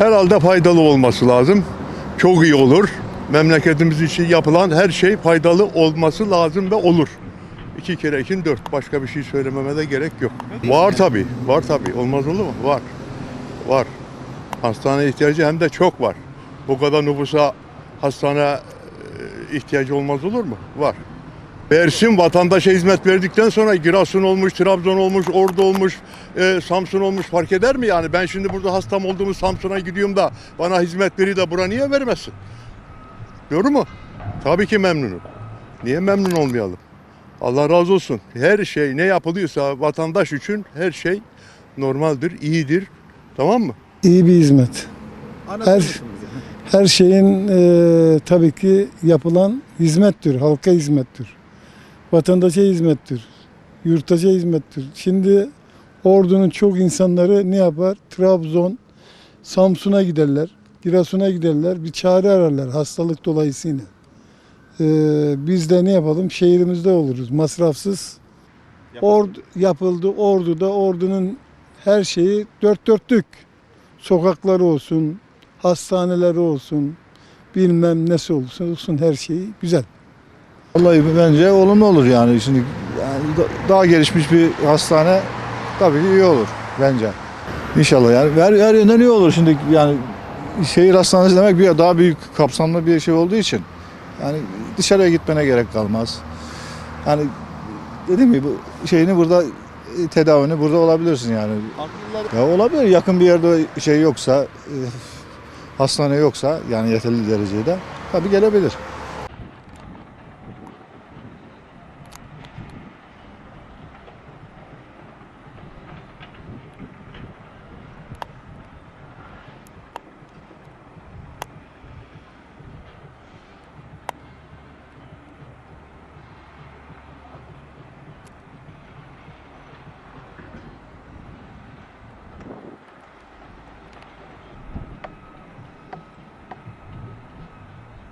Herhalde faydalı olması lazım. Çok iyi olur. Memleketimiz için yapılan her şey faydalı olması lazım ve olur. İki kere iki dört. Başka bir şey söylememe de gerek yok. Var tabi, var tabi. Olmaz olur mu? Var. Var. Hastane ihtiyacı hem de çok var. Bu kadar nüfusa hastane e, ihtiyacı olmaz olur mu? Var. Versin vatandaşa hizmet verdikten sonra Giresun olmuş, Trabzon olmuş, Ordu olmuş, e, Samsun olmuş fark eder mi yani? Ben şimdi burada hastam olduğumu Samsun'a gidiyorum da bana hizmet veriyor da bura niye vermesin? Doğru mu? Tabii ki memnunum. Niye memnun olmayalım? Allah razı olsun. Her şey ne yapılıyorsa vatandaş için her şey normaldir, iyidir. Tamam mı? İyi bir hizmet. Her, her şeyin e, tabii ki yapılan hizmettir, halka hizmettir. Vatandaşa hizmettir, yurttaşa hizmettir. Şimdi ordunun çok insanları ne yapar? Trabzon, Samsun'a giderler, Giresun'a giderler, bir çare ararlar hastalık dolayısıyla. E, biz de ne yapalım? Şehrimizde oluruz, masrafsız. Ordu yapıldı, orduda ordunun her şeyi dört dörtlük sokakları olsun, hastaneleri olsun, bilmem nesi olsun, olsun her şeyi güzel. Vallahi bence olumlu olur yani. Şimdi yani da- daha gelişmiş bir hastane tabii ki iyi olur bence. İnşallah yani her, her yönden iyi olur. Şimdi yani şehir hastanesi demek bir daha büyük kapsamlı bir şey olduğu için yani dışarıya gitmene gerek kalmaz. Yani dediğim gibi bu şeyini burada e, tedavini burada olabilirsin yani. Ya olabilir yakın bir yerde şey yoksa e, hastane yoksa yani yeterli derecede tabii gelebilir.